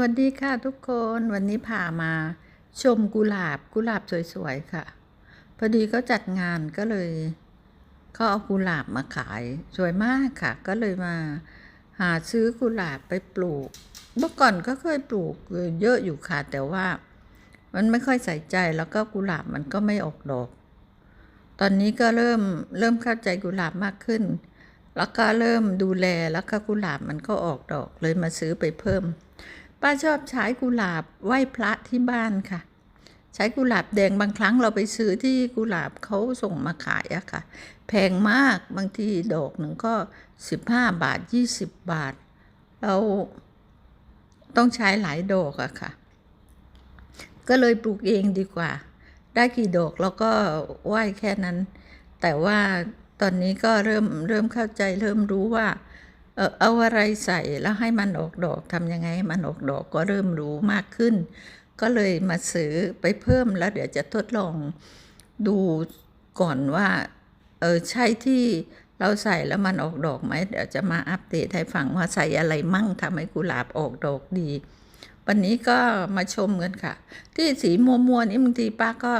วัสดีค่ะทุกคนวันนี้พามาชมกุหลาบกุหลาบสวยๆค่ะ พอดีเขาจัดงานก็เลยเขาเอากุหลาบมาขายสวยมากค่ะ ก็เลยมาหาซื้อกุหลาบไปปลูก เมื่อก่อนก็เคยปลูกเยอะอยู่ค่ะ แต่ว่ามันไม่ค่อยใส่ใจแล้วก็กุหลาบมันก็ไม่ออกดอก ตอนนี้ก็เริ่มเริ่มเข้าใจกุหลาบมากขึ้น แล้วก็เริ่มดูแลแล้วก็กุหลาบมันก็ออกดอกเลยมาซื้อไปเพิ่ม ป้าชอบใช้กุหลาบไหว้พระที่บ้านค่ะ ใช้กุหลาบแดงบางครั้งเราไปซื้อที่กุหลาบเขาส่งมาขายอะค่ะ แพงมากบางทีดอกหนึ่งก็ 15 บาท 20 บาท เราต้องใช้หลายดอกอะค่ะ ก็เลยปลูกเองดีกว่า ได้กี่ดอกเราก็ไหว้แค่นั้น แต่ว่าตอนนี้ก็เริ่มเริ่มเข้าใจเริ่มรู้ว่า เออเอาอะไรใส่แล้วให้มันออกดอกทำยังไงให้มันออกดอกก็เริ่มรู้มากขึ้น ก็เลยมาซื้อไปเพิ่มแล้วเดี๋ยวจะทดลองดูก่อนว่าเออใช่ที่เราใส่แล้วมันออกดอกไหมเดี๋ยวจะมาอัปเดตให้ฟังว่าใส่อะไรมั่งทำให้กุหลาบออกดอกดี วันนี้ก็มาชมกันค่ะ ที่สีมัวมัวนี่บางทีป้าก็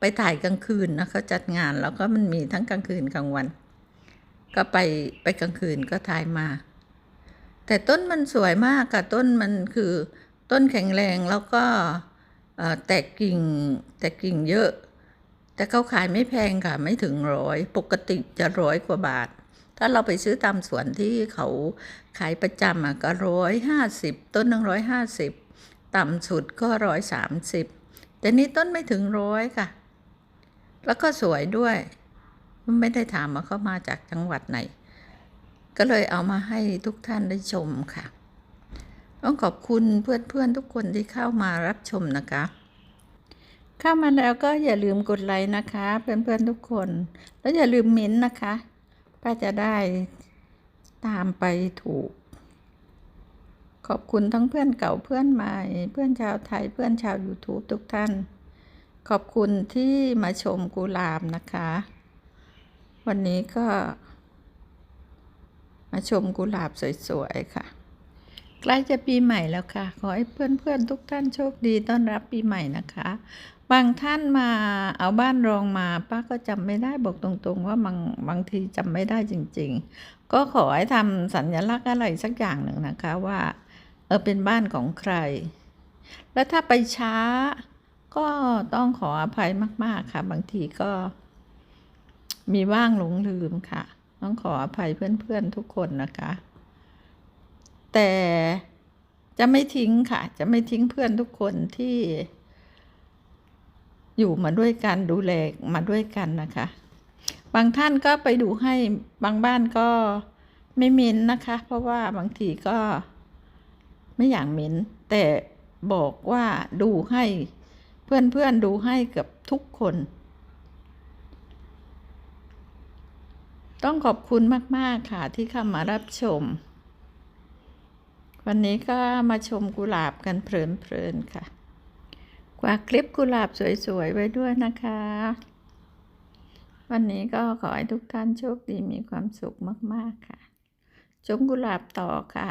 ไปถ่ายกลางคืนนะเขาจัดงานแล้วก็มันมีทั้งกลางคืนกลางวัน ก็ไปไปกลางคืนก็ถ่ายมา แต่ต้นมันสวยมากค่ะต้นมันคือต้นแข็งแรงแล้วก็แตกกิ่งแตกกิ่งเยอะ แต่เขาขายไม่แพงค่ะ ไม่ถึงร้อยปกติจะร้อยกว่าบาท ถ้าเราไปซื้อตามสวนที่เขาขายประจำอะก็ร้อยห้าสิบต้นหนึ่งร้อยห้าสิบต่ำสุดก็ร้อยสามสิบแต่นี่ต้นไม่ถึงร้อยค่ะ แล้วก็สวยด้วย ไม่ได้ถามว่าเขามาจากจังหวัดไหน ก็เลยเอามาให้ทุกท่านได้ชมค่ะ ต้องขอบคุณเพื่อนๆทุกคนที่เข้ามารับชมนะคะ เข้ามาแล้วก็อย่าลืมกดไลค์นะคะเพื่อนๆทุกคน แล้วอย่าลืมเม้นต์นะคะป้าจะได้ตามไปถูก ขอบคุณทั้งเพื่อนเก่าเพื่อนใหม่ เพื่อนชาวไทยเพื่อนชาว YouTube ทุกท่าน ขอบคุณที่มาชมกุหลาบนะคะ วันนี้ก็ มาชมกุหลาบสวย ๆ ค่ะ ใกล้จะปีใหม่แล้วค่ะ ขอให้เพื่อน ๆ ทุกท่านโชคดีต้อนรับปีใหม่นะคะ บางท่านมาเอาบ้านรองมา ป้าก็จำไม่ได้บอกตรงๆ ว่าบางบางทีจำไม่ได้จริง ๆ ก็ขอให้ทำสัญลักษณ์อะไรสักอย่างหนึ่งนะคะว่าเออเป็นบ้านของใคร แล้วถ้าไปช้าก็ต้องขออภัยมาก ๆ ค่ะ บางทีก็ มีว่างหลงลืมค่ะ ต้องขออภัยเพื่อนๆทุกคนนะคะ แต่จะไม่ทิ้งค่ะ จะไม่ทิ้งเพื่อนทุกคนที่ อยู่มาด้วยกันดูแลมาด้วยกันนะคะ บางท่านก็ไปดูให้บางบ้านก็ไม่เม้นนะคะ เพราะว่าบางทีก็ไม่อยากเม้น แต่บอกว่าดูให้เพื่อนๆดูให้กับทุกคน ต้องขอบคุณมาก ๆ ค่ะที่เข้ามารับชม วันนี้ก็มาชมกุหลาบกันเพลิน ๆ ค่ะกว่าคลิปกุหลาบสวย ๆ ไว้ด้วยนะคะ วันนี้ก็ขอให้ทุกท่านโชคดีมีความสุขมาก ๆ ค่ะ ชมกุหลาบต่อค่ะ